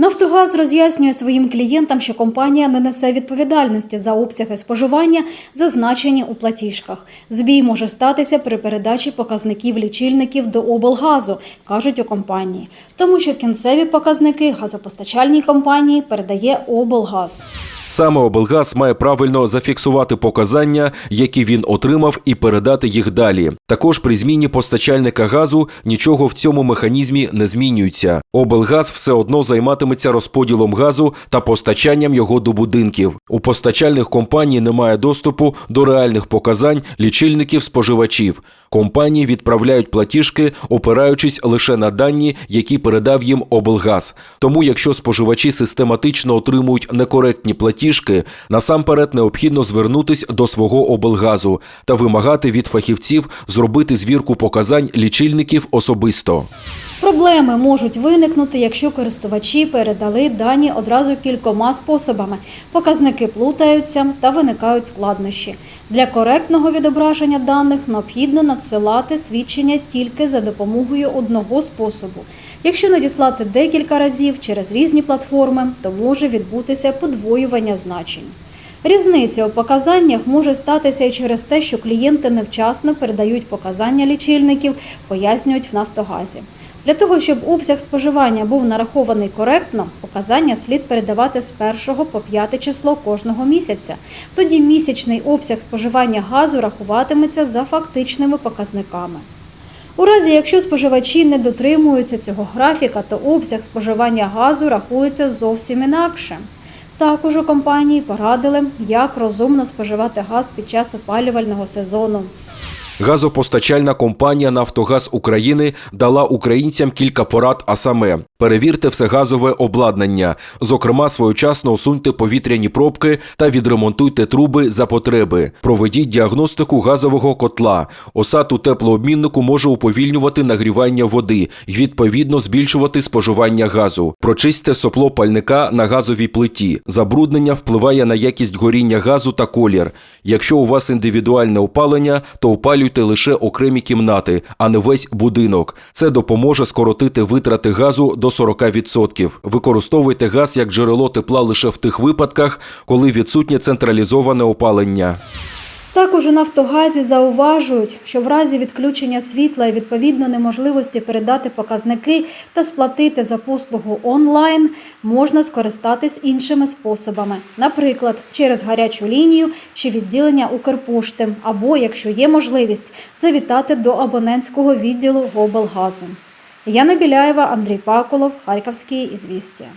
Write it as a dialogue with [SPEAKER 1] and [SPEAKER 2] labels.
[SPEAKER 1] Нафтогаз роз'яснює своїм клієнтам, що компанія не несе відповідальності за обсяги споживання, зазначені у платіжках. Збій може статися при передачі показників лічильників до облгазу, кажуть у компанії, тому що кінцеві показники газопостачальній компанії передає облгаз.
[SPEAKER 2] Саме облгаз має правильно зафіксувати показання, які він отримав, і передати їх далі. Також при зміні постачальника газу нічого в цьому механізмі не змінюється. Облгаз все одно займатиметься розподілом газу та постачанням його до будинків. У постачальних компаній немає доступу до реальних показань лічильників споживачів. Компанії відправляють платіжки, опираючись лише на дані, які передав їм облгаз. Тому, якщо споживачі систематично отримують некоректні платіжки, насамперед необхідно звернутись до свого облгазу та вимагати від фахівців зробити звірку показань лічильників особисто.
[SPEAKER 1] Проблеми можуть виникнути, якщо користувачі передали дані одразу кількома способами. Показники плутаються та виникають складнощі. Для коректного відображення даних необхідно надсилати свідчення тільки за допомогою одного способу. Якщо надіслати декілька разів через різні платформи, то може відбутися подвоювання значень. Різниця у показаннях може статися і через те, що клієнти невчасно передають показання лічильників, пояснюють в Нафтогазі. Для того, щоб обсяг споживання був нарахований коректно, показання слід передавати з 1 по 5 число кожного місяця. Тоді місячний обсяг споживання газу рахуватиметься за фактичними показниками. У разі, якщо споживачі не дотримуються цього графіка, то обсяг споживання газу рахується зовсім інакше. Також у компанії порадили, як розумно споживати газ під час опалювального сезону.
[SPEAKER 2] Газопостачальна компанія Нафтогаз України дала українцям кілька порад, а саме перевірте все газове обладнання, зокрема, своєчасно усуньте повітряні пробки та відремонтуйте труби за потреби. Проведіть діагностику газового котла. Осад у теплообміннику може уповільнювати нагрівання води і відповідно збільшувати споживання газу. Прочистьте сопло пальника на газовій плиті. Забруднення впливає на якість горіння газу та колір. Якщо у вас індивідуальне опалення, то опалюйте лише окремі кімнати, а не весь будинок. Це допоможе скоротити витрати газу до 40%. Використовуйте газ як джерело тепла лише в тих випадках, коли відсутнє централізоване опалення.
[SPEAKER 1] Також у Нафтогазі зауважують, що в разі відключення світла і відповідно неможливості передати показники та сплатити за послугу онлайн, можна скористатись іншими способами, наприклад, через гарячу лінію чи відділення Укрпошти, або, якщо є можливість, завітати до абонентського відділу облгазу. Яна Біляєва, Андрій Паколов, Харківські ізвістія.